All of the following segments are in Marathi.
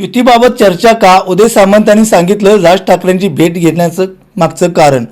युतीबाबत चर्चा का? उदय सामंत यांनी सांगितलं राज ठाकरेंची भेट घेण्याचं मागचं कारण.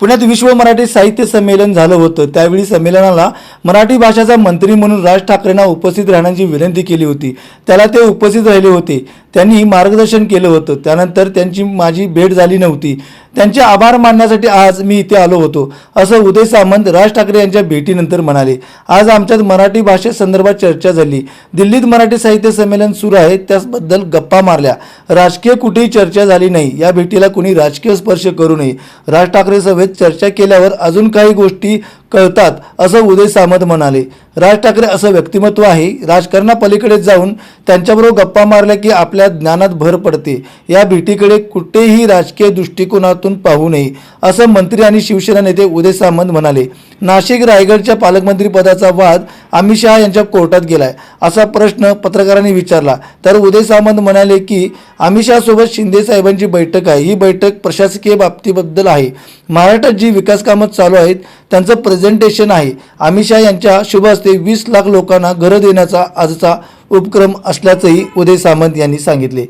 पुण्यात विश्व मराठी साहित्य संमेलन झालं होतं. त्यावेळी संमेलनाला मराठी भाषेचा मंत्री म्हणून राज ठाकरेंना उपस्थित राहण्याची विनंती केली होती. त्याला ते उपस्थित राहिले होते. त्यांनी मार्गदर्शन केलं होतं. त्यानंतर त्यांची माझी भेट झाली नव्हती. त्यांचे आभार मानण्यासाठी आज मी इथे आलो होतो. असं उदय सामंत राज ठाकरे यांच्या भेटीनंतर म्हणाले. आज आमच्यात मराठी भाषेसंदर्भात चर्चा झाली. दिल्लीत मराठी साहित्य संमेलन सुरू आहे. त्याबद्दल गप्पा मारल्या. राजकीय कुठेही चर्चा झाली नाही. या भेटीला कुणी राजकीय स्पर्श करू नये. राज ठाकरे सभेत चर्चा केल्यावर अजून काही गोष्टी कळतात असं उदय सामंत म्हणाले. राज ठाकरे असं व्यक्तिमत्व आहे राजकारणापलीकडे जाऊन त्यांच्याबरोबर गप्पा मारल्या की आपल्या ज्ञानात भर पडते. या भेटीकडे कुठेही राजकीय दृष्टिकोनातून पाहू नये असं मंत्री आणि शिवसेना नेते उदय सामंत म्हणाले. नाशिक रायगडच्या पालकमंत्री पदाचा वाद अमित शहा यांच्या कोर्टात गेलाय असा प्रश्न पत्रकारांनी विचारला. तर उदय सामंत म्हणाले की अमित शहासोबत शिंदे साहेबांची बैठक आहे. ही बैठक प्रशासकीय बाबतीबद्दल आहे. महाराष्ट्रात जी विकास कामं चालू आहेत त्यांचं प्रेझेंटेशन आहे. अमित शहा यांच्या शुभ हस्ते वीस लाख लोकांना घरं देण्याचा आजचा उपक्रम असल्याचंही उदय सामंत यांनी सांगितले.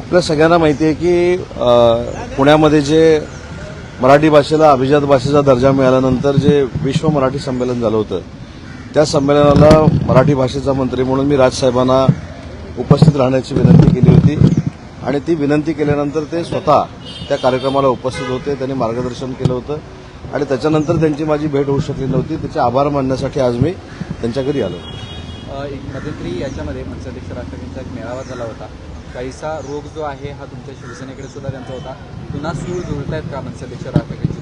आपल्या सगळ्यांना माहिती आहे की पुण्यामध्ये जे मराठी भाषेला अभिजात भाषेचा दर्जा मिळाल्यानंतर जे विश्व मराठी संमेलन झालं होतं त्या संमेलनाला मराठी भाषेचा मंत्री म्हणून मी राजसाहेबांना उपस्थित राहण्याची विनंती केली होती. आणि ती विनंती केल्यानंतर ते स्वतः त्या कार्यक्रमाला उपस्थित होते त्यांनी मार्गदर्शन केलं होतं. आणि त्याच्यानंतर त्यांची माझी भेट होऊ शकली नव्हती. त्याचे आभार मानण्यासाठी आज मी त्यांच्या घरी आलो. एक मध्यंतरी याच्यामध्ये मनसाध्यक्ष राष्ट्रपतींचा एक मेळावा झाला होता. काहीसा रोग जो आहे हा तुमच्या शिवसेनेकडे सुद्धा त्यांचा होता. पुन्हा सूळ जुळतायत का मनसाध्यक्ष राष्ट्रपतींची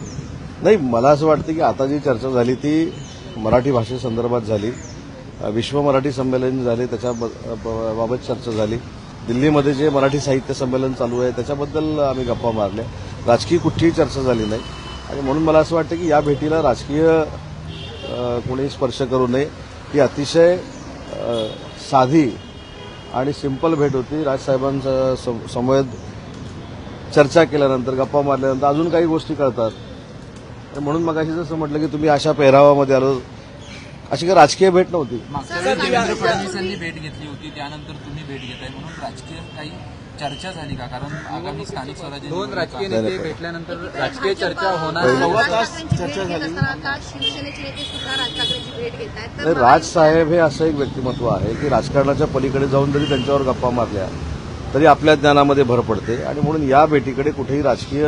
नाही मला असं वाटतं की आता जी चर्चा झाली ती मराठी भाषेसंदर्भात झाली. विश्व मराठी संमेलन झाले त्याच्या ब- बाबत चर्चा झाली. दिल्लीमध्ये जे मराठी साहित्य संमेलन चालू आहे त्याच्याबद्दल आम्ही गप्पा मारल्या. राजकीय कुठलीही चर्चा झाली नाही. आणि म्हणून मला असं वाटतं की या भेटीला राजकीय कोणी स्पर्श करू नये. ही अतिशय साधी आणि सिंपल भेट होती. राजसाहेबांचा सम- समवेत चर्चा केल्यानंतर गप्पा मारल्यानंतर अजून काही गोष्टी कळतात. म्हणून मग जसं म्हटलं की तुम्ही अशा पेहरावामध्ये आलो. अशी काही राजकीय भेट नव्हती. मागच्या फडणवीसांनी भेट घेतली होती त्यानंतर तुम्ही भेट घेताय म्हणून राजकीय काही चर्चा झाली का? कारण आगामी स्थानिक स्वराज्य दोन राजकीय नेते भेटल्यानंतर राजकीय चर्चा होणार चर्चा झाली. आता शिवसेनेचे नेते सुद्धा राज ठाकरेंची भेट घेत आहेत. नाही, राजसाहेब हे असं एक व्यक्तिमत्व आहे की राजकारणाच्या पलीकडे जाऊन जरी त्यांच्यावर गप्पा मारल्या तरी आपल्या ज्ञानामध्ये भर पडते. आणि म्हणून या भेटीकडे कुठेही राजकीय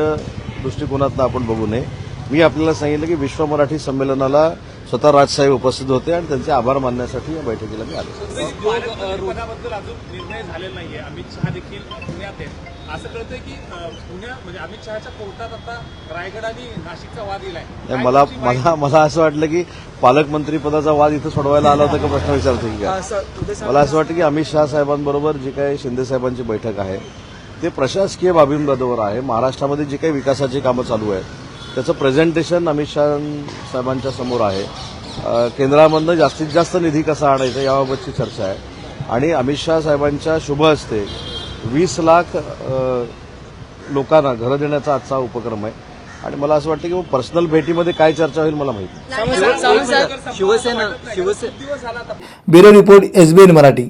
दृष्टिकोनातनं आपण बघू नये. मी आपल्याला सांगितलं की विश्व मराठी संमेलनाला स्वतः राजसाहेब उपस्थित होते आणि त्यांचे आभार मानण्यासाठी या बैठकीला मी आलो. पदाबद्दल अजून निर्णय झालेला नाहीये. अमित शहा देखील पुण्यात आहेत. असं कळतंय की पुण्या म्हणजे अमित शहाच्या कोर्टात आता रायगड आणि नाशिकचा वाद दिलाय मला मला मला असं वाटलं की पालकमंत्री पदाचा वाद इथं सोडवायला आला होता का प्रश्न विचारतो की काय? मला असं वाटतं की अमित शहा साहेबांबरोबर जी काही शिंदे साहेबांची बैठक आहे ते प्रशासकीय बाबींबरोबर आहे. महाराष्ट्रामध्ये जी काही विकासाची कामं चालू आहेत त्याचं प्रेझेंटेशन अमित शहा साहेबांच्या समोर आहे. केंद्रामधनं जास्तीत जास्त निधी कसा आणायचा याबाबतची चर्चा आहे. आणि अमित शहा साहेबांच्या शुभ हस्ते वीस लाख लोकांना घरं देण्याचा आजचा उपक्रम आहे. आणि मला असं वाटतं की पर्सनल भेटीमध्ये काय चर्चा होईल मला माहिती Shiv Sena bureau report SBN Marathi.